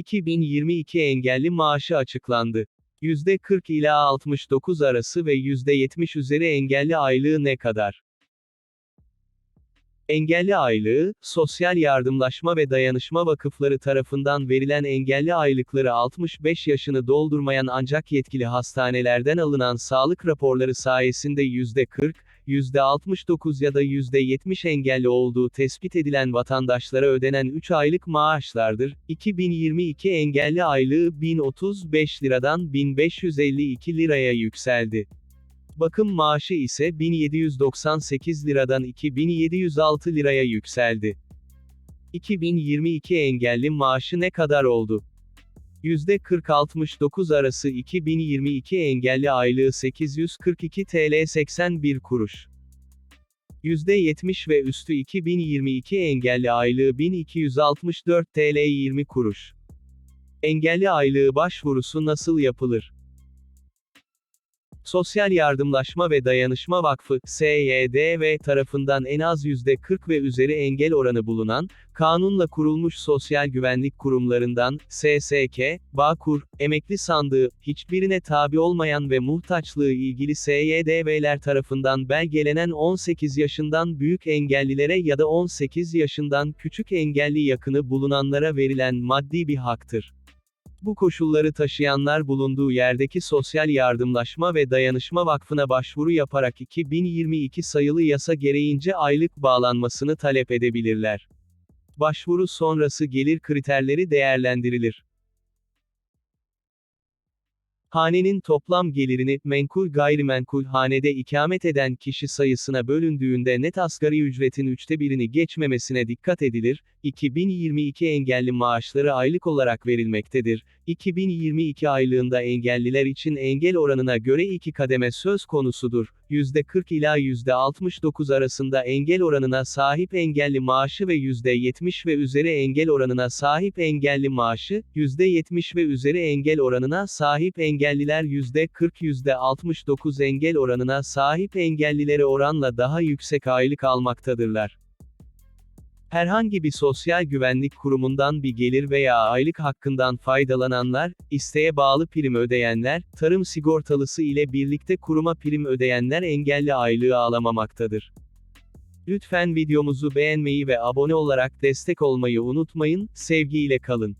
2022 engelli maaşı açıklandı. %40 ila 69 arası ve %70 üzeri engelli aylığı ne kadar? Engelli aylığı, Sosyal Yardımlaşma ve Dayanışma Vakıfları tarafından verilen engelli aylıkları 65 yaşını doldurmayan ancak yetkili hastanelerden alınan sağlık raporları sayesinde %40, %69 ya da %70 engelli olduğu tespit edilen vatandaşlara ödenen 3 aylık maaşlardır. 2022 engelli aylığı 1035 liradan 1552 liraya yükseldi. Bakım maaşı ise 1798 liradan 2706 liraya yükseldi. 2022 engelli maaşı ne kadar oldu? %40-69 arası 2022 engelli aylığı 842 TL 81 kuruş. %70 ve üstü 2022 engelli aylığı 1264 TL 20 kuruş. Engelli aylığı başvurusu nasıl yapılır? Sosyal Yardımlaşma ve Dayanışma Vakfı, SYDV tarafından en az %40 ve üzeri engel oranı bulunan, kanunla kurulmuş sosyal güvenlik kurumlarından, SSK, Bağkur, Emekli Sandığı, hiçbirine tabi olmayan ve muhtaçlığı ilgili SYDV'ler tarafından belgelenen 18 yaşından büyük engellilere ya da 18 yaşından küçük engelli yakını bulunanlara verilen maddi bir haktır. Bu koşulları taşıyanlar bulunduğu yerdeki Sosyal Yardımlaşma ve Dayanışma Vakfı'na başvuru yaparak 2022 sayılı yasa gereğince aylık bağlanmasını talep edebilirler. Başvuru sonrası gelir kriterleri değerlendirilir. Hanenin toplam gelirini, menkul gayrimenkul hanede ikamet eden kişi sayısına bölündüğünde net asgari ücretin üçte birini geçmemesine dikkat edilir, 2022 engelli maaşları aylık olarak verilmektedir. 2022 aylığında engelliler için engel oranına göre iki kademe söz konusudur. %40 ila %69 arasında engel oranına sahip engelli maaşı ve %70 ve üzeri engel oranına sahip engelli maaşı, %70 ve üzeri engel oranına sahip engelliler %40-69 engel oranına sahip engellilere oranla daha yüksek aylık almaktadırlar. Herhangi bir sosyal güvenlik kurumundan bir gelir veya aylık hakkından faydalananlar, isteğe bağlı prim ödeyenler, tarım sigortalısı ile birlikte kuruma prim ödeyenler engelli aylığı alamamaktadır. Lütfen videomuzu beğenmeyi ve abone olarak destek olmayı unutmayın, sevgiyle kalın.